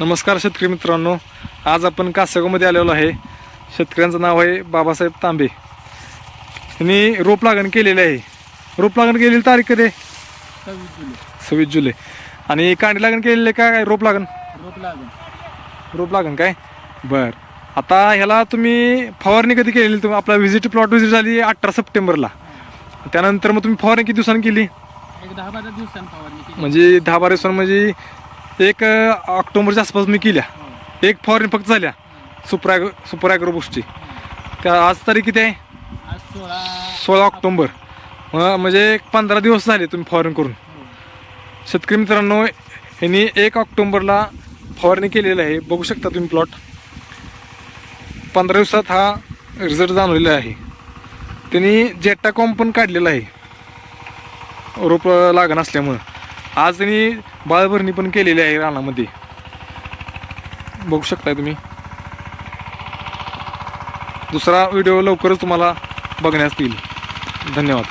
नमस्कार शेतकरी मित्रांनो. आज आपण कासगावमध्ये आलेलो आहे. शेतकऱ्यांचं नाव आहे बाबासाहेब तांबे. यांनी रोप लागण केलेले आहे. रोप लागण केलेली तारीख कधी? सव्वीस जुलै. सव्वीस जुलै आणि कांडी लागण केलेली आहे का काय रोप लागण? रोप लागेल रोप लागण काय? बर. आता ह्याला तुम्ही फवारणी कधी केलेली? तुम्ही आपला व्हिजिट प्लॉट व्हिजिट झाली अठरा सप्टेंबरला. त्यानंतर मग तुम्ही फवारणी किती दिवसांनी केली? एक दहा बारा दिवसांनी फवारणी म्हणजे दहा बारा दिवसांनी म्हणजे एक ऑक्टोबरच्या आसपास मी केल्या. एक फवारणी फक्त झाल्या. सुपर ॲग्रो सुपर ॲग्रो बुस्टची त्या आज तारीख किती आहे? सोळा ऑक्टोबर. म्हणजे एक पंधरा दिवस झाले तुम्ही फवारणी करून. शेतकरी मित्रांनो यांनी एक ऑक्टोबरला फवारणी केलेली आहे. बघू शकता तुम्ही प्लॉट पंधरा दिवसात हा रिझल्ट जाणवलेला आहे. त्यांनी जेटाकॉम पण काढलेला आहे. रोप लागण असल्यामुळं. आज त्यांनी बाळभरणी पण केलेली आहे रानामध्ये. बघू शकताय तुम्ही. दुसरा व्हिडिओ लवकरच तुम्हाला बघण्यास येईल. धन्यवाद.